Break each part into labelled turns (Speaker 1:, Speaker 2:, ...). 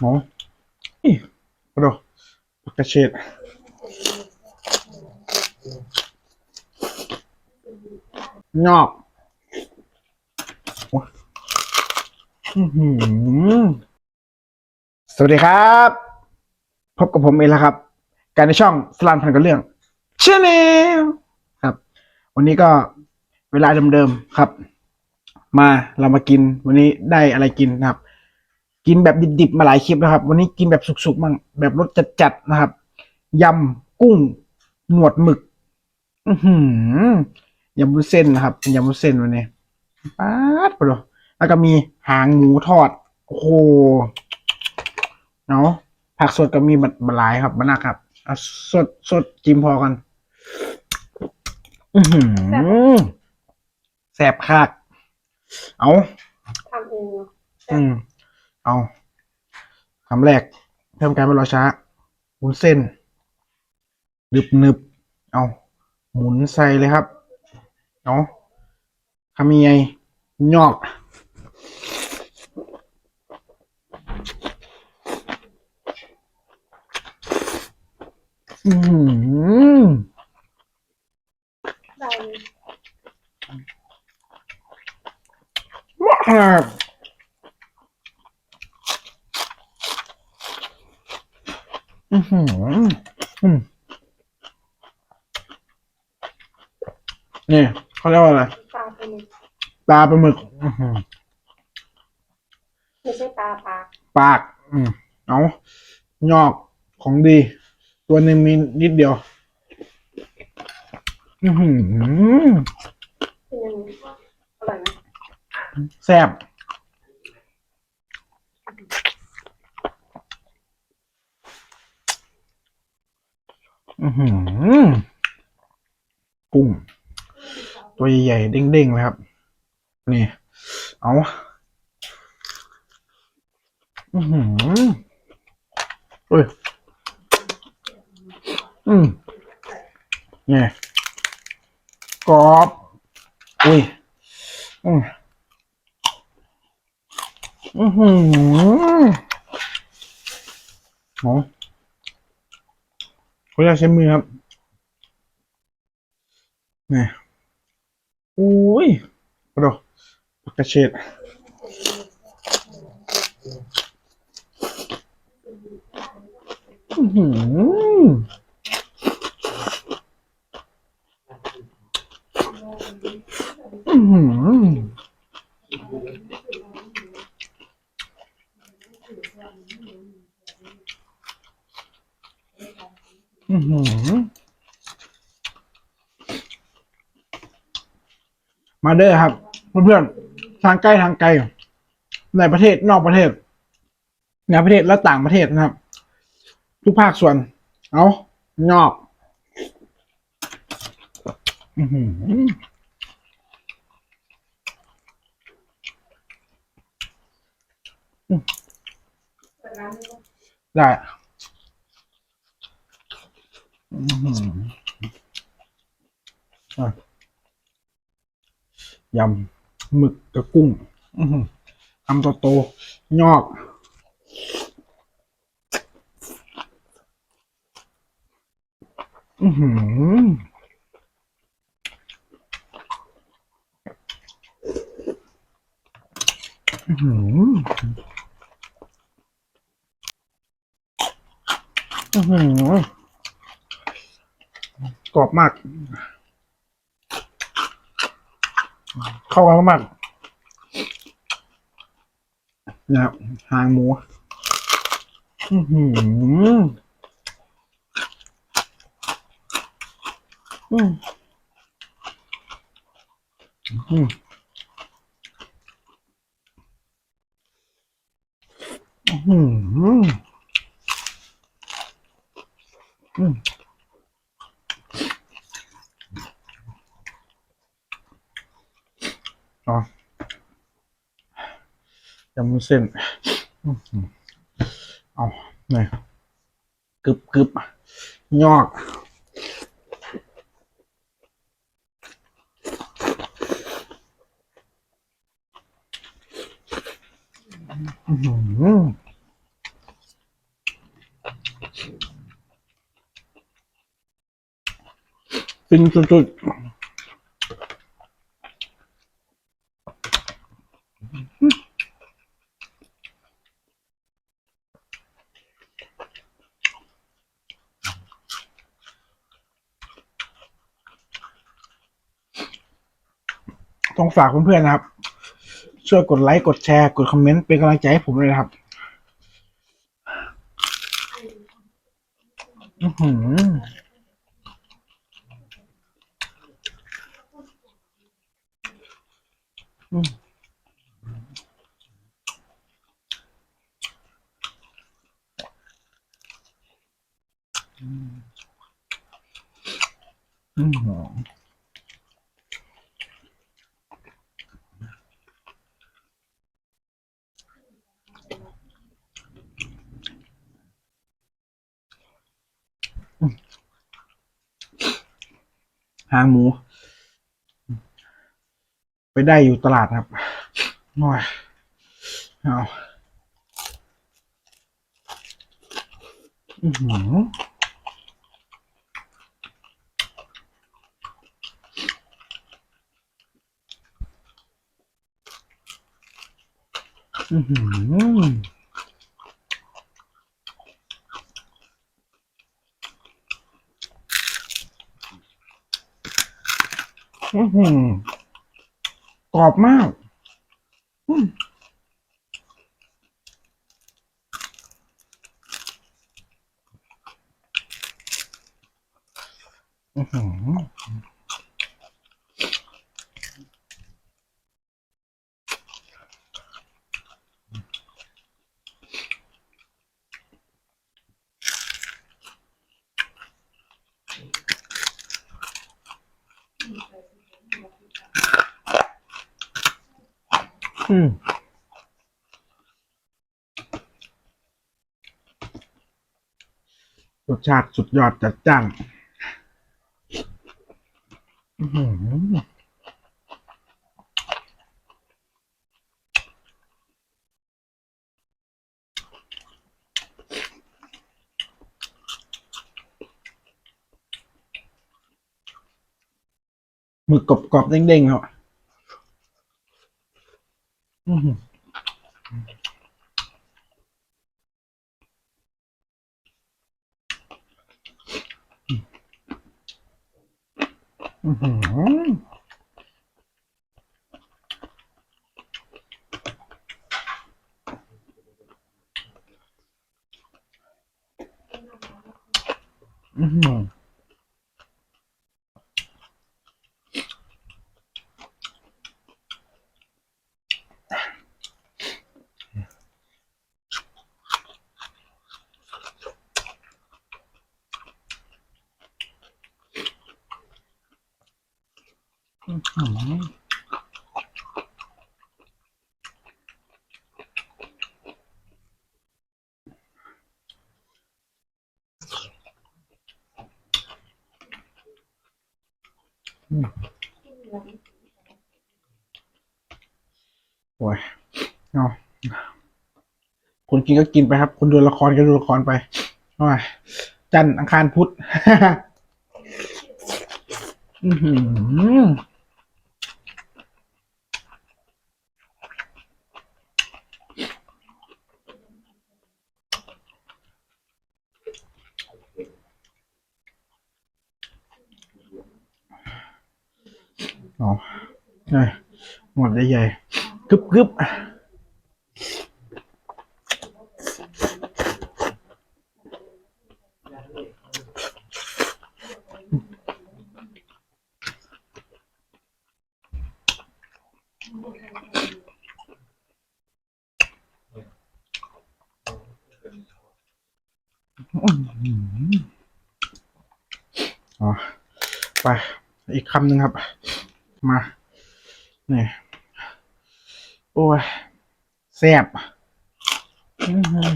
Speaker 1: โอ้อีกระโดดกระเฉดงอกโอ้ยอื้อหือสวัสดีครับ พบกับผมเองแล้วครับ การในช่องสลานพันกับเรื่องชาแนลครับ วันนี้ก็เวลาเดิมๆครับ มาเรามากิน วันนี้ได้อะไรกินนะครับ กินแบบดิบๆมาหลายคลิปนะครับ วันนี้กินแบบสุกๆมั่งแบบรสจัดๆนะครับยำกุ้งหนวดหมึก อือหือยำวุ้นเส้นนะครับเป็นยำวุ้นเส้นวันนี้ป๊าดไปเลยแล้วก็มีหางหมูทอด โอ้โหเนาะผักสดก็มีบัดบหลายครับบันักครับเอาสดสดจิ้มพอกัน อือหือแสบคากเอา
Speaker 2: ทำเองเนอะ
Speaker 1: อืม เอาคำแรกเพิ่มการไม่รอช้าวุ้นเส้นนึบนึบเอาหมุนใส่เลยครับเอาทำยังไงยอกอืม
Speaker 2: ได้
Speaker 1: ว้าวอือหืออืม นี่เขาเรียกว่าอะไร
Speaker 2: ปลาไปเลย
Speaker 1: ปลาปลาหมึกอือหือ
Speaker 2: ไม่ใช่ปลาปลา
Speaker 1: ปาก อืมเอายอกของดี ตัวหนึ่งมีนิดเดียว อือหือ
Speaker 2: เป็นยังไงอร่อยไหม
Speaker 1: แซ่บอือหือกุ้ง ตัวใหญ่ๆเด้งๆเลยครับ นี่ เอาอือหือเฮ้ยอืมนี่กรอบอุ้ยอืมอือหือโอ้ขออนุญาตใช้มือครับนี่ อุ้ยกระโดดกระเฉดอือหืออือหือ อือหือ มาเด้อครับ เพื่อนๆทางใกล้ทางไกล ในประเทศนอกประเทศในประเทศและต่างประเทศนะครับ ทุกภาคส่วน เอางอกอืได้อือหืออะ ยำหมึกกับกุ้งอือหือคำโตๆงอกอือหืออื้อหืออื้อหือกรอบมาก เข้ากันมากนะครับหางหมูอือหืออืมอืมอืม เส้นเอาเนี่ยกึบกึบยอกฟินสุดๆ ต้องฝากเพื่อนๆนะครับ ช่วยกดไลค์กดแชร์กดคอมเมนต์เป็นกำลังใจให้ผมเลยนะครับอือหืออืมอืมางหมู ไปได้อยู่ตลาดครับน่อยเอาอือหืออือหืออือหือ กรอบมากอืม อืมรสชาติสุดยอดจัดจ้านอื้อหือหมึกกรอบๆเด้งๆครับ อืมอหืออื้อหืออื้อหืออื้อหือ โอ้ยเอาคนกินก็กินไปครับ คนดูละครก็ดูละครไปโอ้ยจันอังคารพุธ อือหื ออ๋อใช่หมดใหญ่ๆกึบกึบอ๋อ ไป อีกคำหนึ่งครับ มาเนี่ยโอ้ยแซ่บอื้อหือ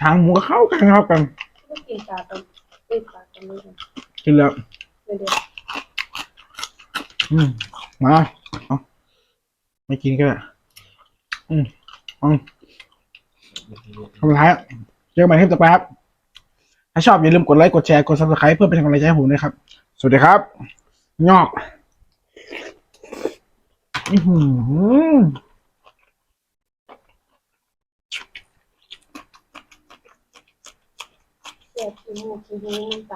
Speaker 1: ช้างหมูก็เข้ากันเข้ากัน
Speaker 2: ก็กินปลาต้มเอ้ยปลาต้มนี่กัน
Speaker 1: กินแล้ว
Speaker 2: เดี๋ยวเดี๋ยว
Speaker 1: อืมมาเอาไม่กินก็ได้อืมเอาคำสุดท้ายเจอกันใหม่ที่ต่อไปครับ ถ้าชอบอย่าลืมกดไลค์ กดแชร์ กดซับสไครป์เพื่อเป็นกำลังใจให้ผมด้วยครับ สวัสดีครับงอก อื้อหือ
Speaker 2: เสียบขี้มูกขี้มันตา